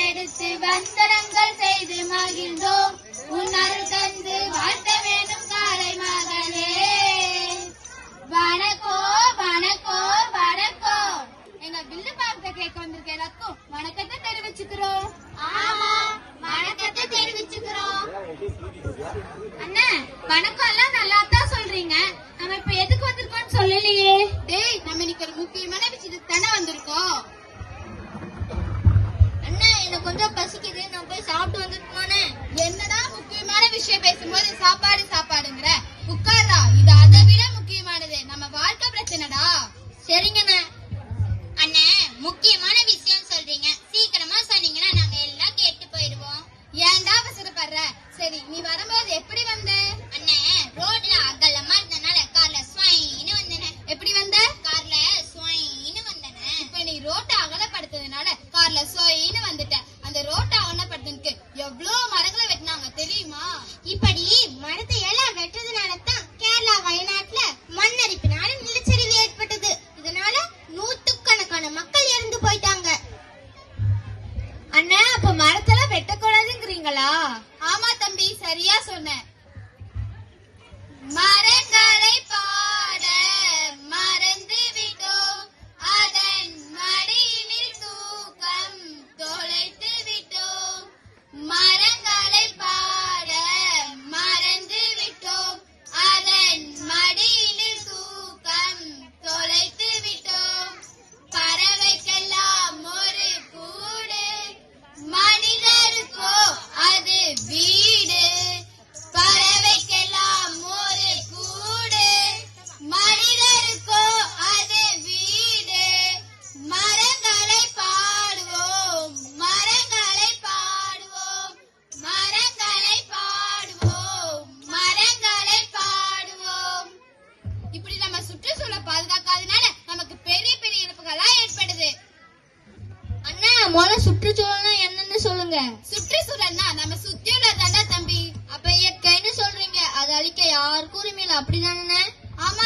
சித்திரங்கள் செய்து மகிழ்ந்தோம். உன் அருள் தந்து வாழ்த்த வேணும் காலை மகளே. வணக்கோ வணக்கோ வணக்கோ. எங்க வில்லு பார்க்க கேட்க வந்திருக்க எல்லாருக்கும் வணக்கத்தை தெரிவிச்சுக்கிறோம். ஆமா வணக்கத்தை தெரிவிச்சுக்கிறோம். அண்ணா வணக்கம் எல்லாம் நல்லா தான் சொல்றீங்க. நம்ம இப்ப எதுக்கு வந்திருக்கோம்னு சொல்லலையே. டேய் நம்ம இன்னைக்கு ஒரு முக்கியமான எவ்வளவு மரங்களை வெட்டினாங்க தெரியுமா? இப்படி மரத்தை எல்லாம் வெட்டதுனால தான் கேரளா வயநாட்டுல மண்ணரிப்பினால நிலச்சரிவு ஏற்பட்டது. இதனால நூத்துக்கணக்கான மக்கள் இறந்து போயிட்டாங்க. அண்ணா அப்ப மரத்தெல்லாம் வெட்டக்கூடாதுங்கிறீங்களா? ஆமா தம்பி சரியா சொன்ன. மரங்களை பா சுற்றுச்சூழல்னா என்னன்னு சொல்லுங்க. சுற்றுச்சூழல்னா நம்ம சுத்தி உள்ளதாண்டா தம்பி? அப்ப இயற்கைன்னு சொல்றீங்க. அதை அழிக்க யாருக்கும் உரிமை இல்லை அப்படிதானே? ஆமா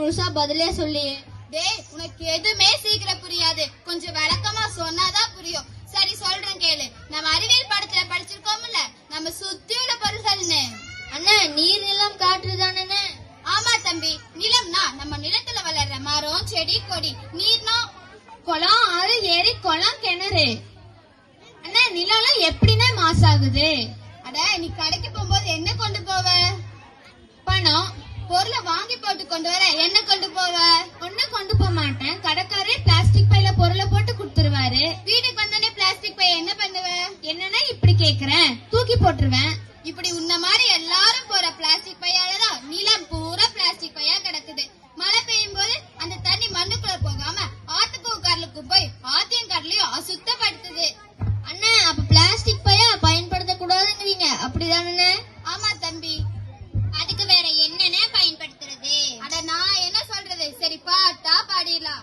முழுசா பதிலே சொல்லி டேய் உனக்கு எதுவுமே சீக்கிரம் புரியாது. கொஞ்சம் விளக்கமா சொன்னாதான் புரியும். சரி சொல்றேன் கேளு. நம்ம அறிவியல் படத்துல படிச்சிருக்கோம்ல நம்ம சுத்தி உள்ள பொருள்கள்னு அண்ணா நீர் நிலம் காற்று தானே ஆமா தம்பி. நிலம்னா நம்ம நிலத்துல வளர்ற மரம் செடி கொடி. நீர்னா குளம் ஆறு ஏரி குளம் கிணறு. அண்ணா நிலம் எப்படின்னா மாசாகுது அட நீ கடைக்கு போகும்போது என்ன கொண்டு போவ? பணம் பொருளை போட்டு கொண்டு வர. என்ன கொண்டு போவ? ஒண்ணு கொண்டு போக மாட்டேன். கடைக்காரே பிளாஸ்டிக் பையில பொருளை போட்டு கொடுத்துருவாரு. வீட்டுக்கு வந்தோடனே பிளாஸ்டிக் பைய என்ன பண்ணுவ? என்னன்னா இப்படி கேக்குறேன். தூக்கி போட்டுருவேன். இப்படி உன்ன மாதிரி எல்லாரும் போற பிளாஸ்டிக் பையாலதான் நிலம் பூரா பிளாஸ்டிக் பையா கிடக்குது. மழை பெய்யும் போது அந்த தண்ணி மண்ணுக்குள்ள போகாம ஆத்துக்கும் கடலுக்கு போய் ஆத்தையும் கடலையும் அசுத்தப்படுத்துது. அண்ணா அப்ப பிளாஸ்டிக் பையா பயன்படுத்த கூடாதுங்கிறீங்க அப்படிதானே तरी पाहता पाडीला